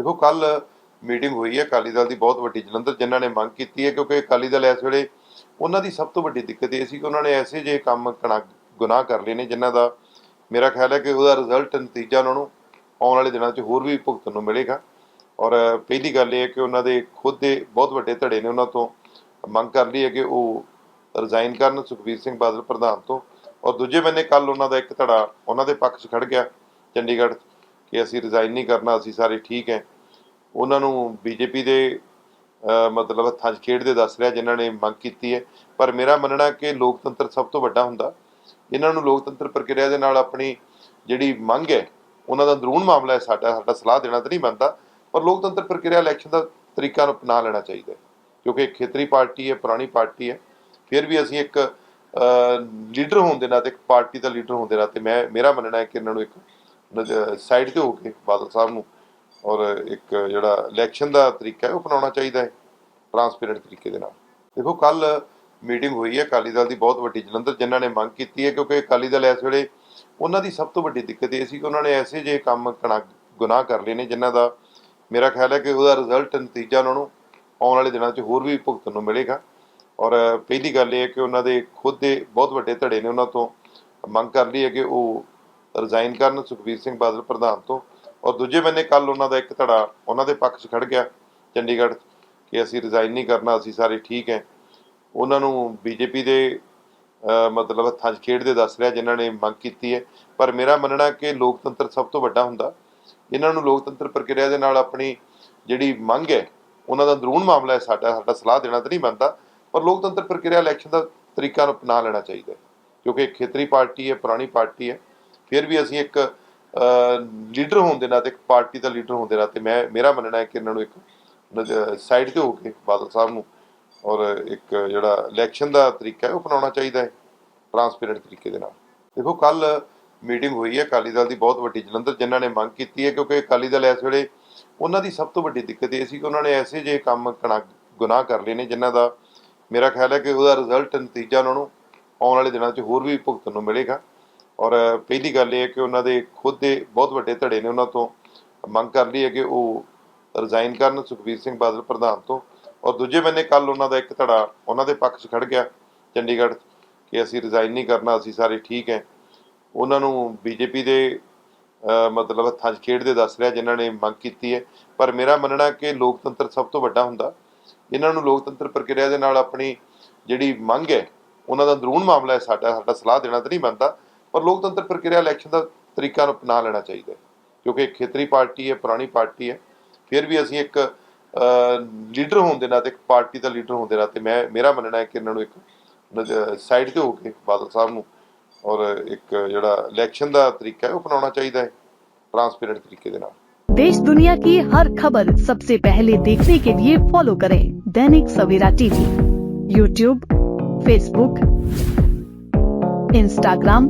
ਦੇਖੋ, ਕੱਲ ਮੀਟਿੰਗ ਹੋਈ ਹੈ ਅਕਾਲੀ ਦਲ ਦੀ, ਬਹੁਤ ਵੱਡੀ ਜਲੰਧਰ ਜਿਨ੍ਹਾਂ ਨੇ ਮੰਗ ਕੀਤੀ ਹੈ, ਕਿਉਂਕਿ ਅਕਾਲੀ ਦਲ ਇਸ ਵੇਲੇ ਉਹਨਾਂ ਦੀ ਸਭ ਤੋਂ ਵੱਡੀ ਦਿੱਕਤ ਇਹ ਸੀ ਕਿ ਉਹਨਾਂ ਨੇ ਐਸੇ ਜੇ ਕੰਮ ਕਣਾ, ਗੁਨਾਹ ਕਰ ਲਏ ਨੇ ਜਿਨ੍ਹਾਂ ਦਾ ਮੇਰਾ ਖਿਆਲ ਹੈ ਕਿ ਉਹਦਾ ਰਿਜ਼ਲਟ ਨਤੀਜਾ ਉਹਨਾਂ ਨੂੰ ਆਉਣ ਵਾਲੇ ਦਿਨਾਂ 'ਚ ਹੋਰ ਵੀ ਭੁਗਤਣ ਨੂੰ ਮਿਲੇਗਾ। ਔਰ ਪਹਿਲੀ ਗੱਲ ਇਹ ਹੈ ਕਿ ਉਹਨਾਂ ਦੇ ਖੁਦ ਦੇ ਬਹੁਤ ਵੱਡੇ ਧੜੇ ਨੇ ਉਹਨਾਂ ਤੋਂ ਮੰਗ ਕਰ ਲਈ ਹੈ ਕਿ ਉਹ ਰਿਜ਼ਾਈਨ ਕਰਨ ਸੁਖਬੀਰ ਸਿੰਘ ਬਾਦਲ ਪ੍ਰਧਾਨ ਤੋਂ। ਔਰ ਦੂਜੇ ਬੰਨੇ ਕੱਲ ਉਹਨਾਂ ਦਾ ਇੱਕ ਧੜਾ ਉਹਨਾਂ ਦੇ ਪੱਖ 'ਚ ਖੜ ਗਿਆ, ਚੰਡੀਗੜ੍ਹ, ਕਿ ਅਸੀਂ ਰਿਜ਼ਾਈਨ ਨਹੀਂ ਕਰਨਾ, ਅਸੀਂ ਸਾਰੇ ਠੀਕ ਹੈ। ਉਹਨਾਂ ਨੂੰ ਬੀਜੇਪੀ ਦੇ ਮਤਲਬ ਹੱਥਾਂ 'ਚ ਖੇਡਦੇ ਦੱਸ ਰਿਹਾ, ਜਿਨ੍ਹਾਂ ਨੇ ਮੰਗ ਕੀਤੀ ਹੈ। ਪਰ ਮੇਰਾ ਮੰਨਣਾ ਕਿ ਲੋਕਤੰਤਰ ਸਭ ਤੋਂ ਵੱਡਾ ਹੁੰਦਾ। ਇਹਨਾਂ ਨੂੰ ਲੋਕਤੰਤਰ ਪ੍ਰਕਿਰਿਆ ਦੇ ਨਾਲ ਆਪਣੀ ਜਿਹੜੀ ਮੰਗ ਹੈ, ਉਹਨਾਂ ਦਾ ਅੰਦਰੂਨ ਮਾਮਲਾ ਹੈ। ਸਾਡਾ ਸਾਡਾ ਸਲਾਹ ਦੇਣਾ ਤਾਂ ਨਹੀਂ ਬਣਦਾ, ਪਰ ਲੋਕਤੰਤਰ ਪ੍ਰਕਿਰਿਆ ਇਲੈਕਸ਼ਨ ਦਾ ਤਰੀਕਾ ਨੂੰ ਅਪਣਾ ਲੈਣਾ ਚਾਹੀਦਾ ਹੈ। ਕਿਉਂਕਿ ਖੇਤਰੀ ਪਾਰਟੀ ਹੈ, ਪੁਰਾਣੀ ਪਾਰਟੀ ਹੈ। ਫਿਰ ਵੀ ਅਸੀਂ ਇੱਕ ਲੀਡਰ ਹੋਣ ਦੇ ਨਾਤੇ, ਇੱਕ ਪਾਰਟੀ ਦਾ ਲੀਡਰ ਹੋਣ ਦੇ ਨਾਤੇ ਮੈਂ, ਮੇਰਾ ਮੰਨਣਾ ਹੈ ਕਿ ਇਹਨਾਂ ਨੂੰ ਇੱਕ ਸਾਈਡ ਤੇ ਹੋ ਕੇ ਬਾਦਲ ਸਾਹਿਬ ਨੂੰ ਔਰ ਇੱਕ ਜਿਹੜਾ ਇਲੈਕਸ਼ਨ ਦਾ ਤਰੀਕਾ ਹੈ, ਉਹ ਅਪਣਾਉਣਾ ਚਾਹੀਦਾ ਹੈ ਟਰਾਂਸਪੇਰੈਂਟ ਤਰੀਕੇ ਦੇ ਨਾਲ। ਦੇਖੋ ਕੱਲ ਮੀਟਿੰਗ ਹੋਈ ਹੈ, ਅਕਾਲੀ ਦਲ ਦੀ ਬਹੁਤ ਵੱਡੀ ਜਲੰਧਰ ਜਿਨ੍ਹਾਂ ਨੇ ਮੰਗ ਕੀਤੀ ਹੈ, ਕਿਉਂਕਿ ਅਕਾਲੀ ਦਲ ਇਸ ਵੇਲੇ ਉਹਨਾਂ ਦੀ ਸਭ ਤੋਂ ਵੱਡੀ ਦਿੱਕਤ ਇਹ ਸੀ ਕਿ ਉਹਨਾਂ ਨੇ ਐਸੇ ਜੇ ਕੰਮ ਕਣਾ, ਗੁਨਾਹ ਕਰ ਲਏ ਨੇ, ਜਿਨ੍ਹਾਂ ਦਾ ਮੇਰਾ ਖਿਆਲ ਹੈ ਕਿ ਉਹਦਾ ਰਿਜ਼ਲਟ ਨਤੀਜਾ ਉਹਨਾਂ ਨੂੰ ਆਉਣ ਵਾਲੇ ਦਿਨਾਂ 'ਚ ਹੋਰ ਵੀ ਭੁਗਤਣ ਨੂੰ ਮਿਲੇਗਾ। ਔਰ ਪਹਿਲੀ ਗੱਲ ਇਹ ਹੈ ਕਿ ਉਹਨਾਂ ਦੇ ਖੁਦ ਦੇ ਬਹੁਤ ਵੱਡੇ ਧੜੇ ਨੇ, ਉਹਨਾਂ ਤੋਂ ਮੰਗ ਕਰ ਲਈ ਹੈ ਕਿ ਉਹ ਰਿਜ਼ਾਈਨ ਕਰਨ ਸੁਖਬੀਰ ਸਿੰਘ ਬਾਦਲ ਪ੍ਰਧਾਨ ਤੋਂ। ਔਰ ਦੂਜੇ ਬੰਨੇ ਕੱਲ ਉਹਨਾਂ ਦਾ ਇੱਕ ਧੜਾ ਉਹਨਾਂ ਦੇ ਪੱਖ 'ਚ ਖੜ ਗਿਆ ਚੰਡੀਗੜ੍ਹ ਕਿ ਅਸੀਂ ਰਿਜ਼ਾਈਨ ਨਹੀਂ ਕਰਨਾ, ਅਸੀਂ ਸਾਰੇ ਠੀਕ ਹੈ। ਉਹਨਾਂ ਨੂੰ ਬੀਜੇਪੀ ਦੇ ਮਤਲਬ ਹੱਥਾਂ 'ਚ ਖੇਡਦੇ ਦੱਸ ਰਿਹਾ ਜਿਨ੍ਹਾਂ ਨੇ ਮੰਗ ਕੀਤੀ ਹੈ। ਪਰ ਮੇਰਾ ਮੰਨਣਾ ਕਿ ਲੋਕਤੰਤਰ ਸਭ ਤੋਂ ਵੱਡਾ ਹੁੰਦਾ। ਇਹਨਾਂ ਨੂੰ ਲੋਕਤੰਤਰ ਪ੍ਰਕਿਰਿਆ ਦੇ ਨਾਲ ਆਪਣੀ ਜਿਹੜੀ ਮੰਗ ਹੈ, ਉਹਨਾਂ ਦਾ ਅੰਦਰੂਨ ਮਾਮਲਾ ਹੈ। ਸਾਡਾ ਸਾਡਾ ਸਲਾਹ ਦੇਣਾ ਤਾਂ ਨਹੀਂ ਬਣਦਾ, ਪਰ ਲੋਕਤੰਤਰ ਪ੍ਰਕਿਰਿਆ ਇਲੈਕਸ਼ਨ ਦਾ ਤਰੀਕਾ ਨੂੰ ਅਪਣਾ ਲੈਣਾ ਚਾਹੀਦਾ ਕਿਉਂਕਿ ਖੇਤਰੀ ਪਾਰਟੀ ਹੈ, ਪੁਰਾਣੀ ਪਾਰਟੀ ਹੈ। ਫਿਰ ਵੀ ਅਸੀਂ ਇੱਕ ਲੀਡਰ ਹੋਣ ਦੇ ਨਾਤੇ, ਇੱਕ ਪਾਰਟੀ ਦਾ ਲੀਡਰ ਹੋਣ ਦੇ ਨਾਤੇ ਮੈਂ, ਮੇਰਾ ਮੰਨਣਾ ਹੈ ਕਿ ਇਹਨਾਂ ਨੂੰ ਇੱਕ ਸਾਈਡ ਤੇ ਹੋ ਕੇ ਬਾਦਲ ਸਾਹਿਬ ਨੂੰ ਔਰ ਇੱਕ ਜਿਹੜਾ ਇਲੈਕਸ਼ਨ ਦਾ ਤਰੀਕਾ ਹੈ ਉਹ ਅਪਣਾਉਣਾ ਚਾਹੀਦਾ ਹੈ ਟਰਾਂਸਪੇਰੈਂਟ ਤਰੀਕੇ ਦੇ ਨਾਲ। ਦੇਖੋ ਕੱਲ ਮੀਟਿੰਗ ਹੋਈ ਹੈ ਅਕਾਲੀ ਦਲ ਦੀ ਬਹੁਤ ਵੱਡੀ ਜਲੰਧਰ, ਜਿਨ੍ਹਾਂ ਨੇ ਮੰਗ ਕੀਤੀ ਹੈ ਕਿਉਂਕਿ ਅਕਾਲੀ ਦਲ ਇਸ ਵੇਲੇ ਉਹਨਾਂ ਦੀ ਸਭ ਤੋਂ ਵੱਡੀ ਦਿੱਕਤ ਇਹ ਸੀ ਕਿ ਉਹਨਾਂ ਨੇ ਐਸੇ ਜੇ ਕੰਮ ਕਣਾ, ਗੁਨਾਹ ਕਰ ਲਏ ਨੇ ਜਿਨ੍ਹਾਂ ਦਾ ਮੇਰਾ ਖਿਆਲ ਹੈ ਕਿ ਉਹਦਾ ਰਿਜ਼ਲਟ ਨਤੀਜਾ ਉਹਨਾਂ ਨੂੰ ਆਉਣ ਵਾਲੇ ਦਿਨਾਂ 'ਚ ਹੋਰ ਵੀ ਭੁਗਤਣ ਨੂੰ ਮਿਲੇਗਾ। ਔਰ ਪਹਿਲੀ ਗੱਲ ਇਹ ਹੈ ਕਿ ਉਹਨਾਂ ਦੇ ਖੁਦ ਦੇ ਬਹੁਤ ਵੱਡੇ ਧੜੇ ਨੇ ਉਹਨਾਂ ਤੋਂ। ਮੰਗ ਕਰ ਲਈ ਹੈ ਕਿ ਉਹ ਰਿਜ਼ਾਈਨ ਕਰਨ ਸੁਖਬੀਰ ਸਿੰਘ ਬਾਦਲ ਪ੍ਰਧਾਨ ਤੋਂ। ਔਰ ਦੂਜੇ ਬੰਨੇ ਕੱਲ ਉਹਨਾਂ ਦਾ ਇੱਕ ਧੜਾ ਉਹਨਾਂ ਦੇ ਪੱਖ 'ਚ ਖੜ ਗਿਆ, ਚੰਡੀਗੜ੍ਹ, ਕਿ ਅਸੀਂ ਰਿਜ਼ਾਈਨ ਨਹੀਂ ਕਰਨਾ, ਅਸੀਂ ਸਾਰੇ ਠੀਕ ਹੈ। ਉਹਨਾਂ ਨੂੰ ਬੀਜੇਪੀ ਦੇ ਮਤਲਬ ਹੱਥਾਂ 'ਚ ਖੇਡਦੇ ਦੱਸ ਰਿਹਾ, ਜਿਨ੍ਹਾਂ ਨੇ ਮੰਗ ਕੀਤੀ ਹੈ। ਪਰ ਮੇਰਾ ਮੰਨਣਾ ਕਿ ਲੋਕਤੰਤਰ ਸਭ ਤੋਂ ਵੱਡਾ ਹੁੰਦਾ। ਇਹਨਾਂ ਨੂੰ ਲੋਕਤੰਤਰ ਪ੍ਰਕਿਰਿਆ ਦੇ ਨਾਲ ਆਪਣੀ ਜਿਹੜੀ ਮੰਗ ਹੈ, ਉਹਨਾਂ ਦਾ ਅੰਦਰੂਨ ਮਾਮਲਾ ਹੈ। ਸਾਡਾ ਸਾਡਾ ਸਲਾਹ ਦੇਣਾ ਤਾਂ ਨਹੀਂ ਬਣਦਾ। ਪਰ ਲੋਕਤੰਤਰ ਪ੍ਰਕਿਰਿਆ ਇਲੈਕਸ਼ਨ ਦਾ ਤਰੀਕਾ ਨੂੰ ਅਪਣਾ ਲੈਣਾ ਚਾਹੀਦਾ ਹੈ ਕਿਉਂਕਿ ਇੱਕ ਖੇਤਰੀ ਪਾਰਟੀ ਹੈ ਪੁਰਾਣੀ ਪਾਰਟੀ ਹੈ ਫਿਰ ਵੀ ਅਸੀਂ ਇੱਕ ਲੀਡਰ ਹੋਣ ਦੇ ਨਾਤੇ ਇੱਕ ਪਾਰਟੀ ਦਾ ਲੀਡਰ ਹੋਣ ਦੇ ਨਾਤੇ ਮੈਂ ਮੇਰਾ ਮੰਨਣਾ ਹੈ ਕਿ ਇਹਨਾਂ ਨੂੰ ਇੱਕ ਸਾਈਡ ਤੇ ਹੋ ਕੇ ਬਾਦਲ ਸਾਹਿਬ ਨੂੰ ਔਰ ਇੱਕ ਜਿਹੜਾ ਇਲੈਕਸ਼ਨ ਦਾ ਤਰੀਕਾ ਹੈ ਉਹ ਅਪਣਾਉਣਾ ਚਾਹੀਦਾ ਹੈ ਟਰਾਂਸਪੇਰੈਂਟ ਤਰੀਕੇ ਦੇ ਨਾਲ देश दुनिया की हर खबर सबसे पहले देखने के लिए फॉलो करें Dainik Savera TV YouTube Facebook Instagram